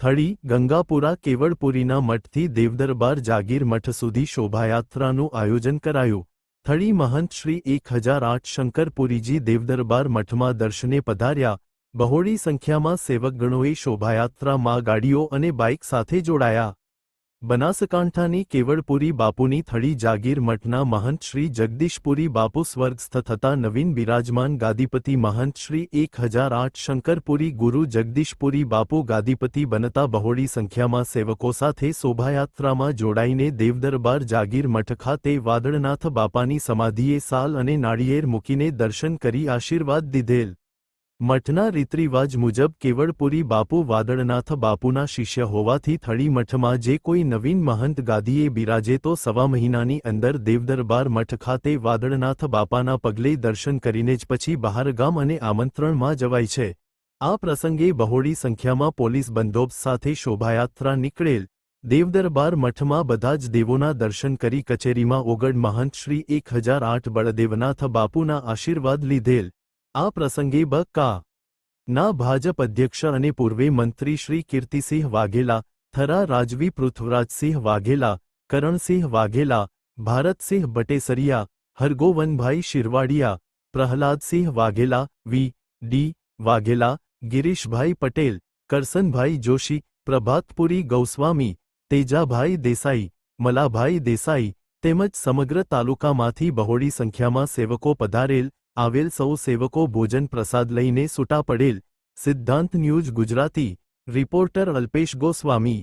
થળી, ગંગાપુરા કેવડપુરીના મઠથી દેવદરબાર જાગીર મઠ સુધી શોભાયાત્રાનું આયોજન કરાયું. થળી મહંત શ્રી એક હજાર આઠ શંકરપુરીજી દેવદરબાર મઠમાં દર્શને પધાર્યા. બહોળી સંખ્યામાં સેવકગણોએ શોભાયાત્રામાં ગાડીઓ અને બાઇક સાથે જોડાયા. બનાસકાંઠાની કેવડપુરી બાપુની થળી જાગીર મઠના મહંત શ્રી જગદીશપુરી બાપુ સ્વર્ગસ્થ થતા નવીન બિરાજમાન ગાદીપતિ મહંત શ્રી એક હજાર આઠ શંકરપુરી ગુરુ જગદીશપુરી બાપુ ગાદીપતિ બનતા બહોળી સંખ્યામાં સેવકો સાથે શોભાયાત્રામાં જોડાઈને દેવદરબાર જાગીર મઠ ખાતે વાદળનાથ બાપાની સમાધિએ સાલ અને નાળિયેર મૂકીને દર્શન કરી આશીર્વાદ દીધેલ. મઠના રીતરિવાજ મુજબ કેવડપુરી બાપુ વાદળનાથ બાપુના શિષ્ય હોવાથી થળી મઠમાં જે કોઈ નવીન મહંત ગાદીએ બિરાજે તો સવા મહિનાની અંદર દેવદરબાર મઠ ખાતે વાદળનાથ બાપાના પગલે દર્શન કરીને જ પછી બહારગામ અને આમંત્રણમાં જવાય છે. આ પ્રસંગે બહોળી સંખ્યામાં પોલીસ બંદોબસ્ત સાથે શોભાયાત્રા નીકળેલ. દેવદરબાર મઠમાં બધા જ દેવોના દર્શન કરી કચેરીમાં ઓગડ મહંત શ્રી એક હજાર આઠ બળદેવનાથ બાપુના આશીર્વાદ લીધેલ. આ પ્રસંગે બ કા. ના ભાજપ અધ્યક્ષ અને પૂર્વે મંત્રી શ્રી કીર્તિસિંહ વાઘેલા, થરા રાજવી પૃથ્વરાજસિંહ વાઘેલા, કરણસિંહ વાઘેલા, ભારતસિંહ બટેસરિયા, હરગોવનભાઈ શિરવાડિયા, પ્રહલાદસિંહ વાઘેલા, વી. ડી. વાઘેલા, ગિરીશભાઈ પટેલ, કરસનભાઈ જોશી, પ્રભાતપુરી ગૌસ્વામી, તેજાભાઈ દેસાઈ, મલાભાઈ દેસાઈ તેમજ સમગ્ર તાલુકામાંથી બહોળી સંખ્યામાં સેવકો પધારેલ આવેલ સૌ સેવકો ભોજન પ્રસાદ લઈને છૂટા પડેલ સિદ્ધાંત ન્યૂઝ ગુજરાતી રિપોર્ટર અલ્પેશ ગોસ્વામી.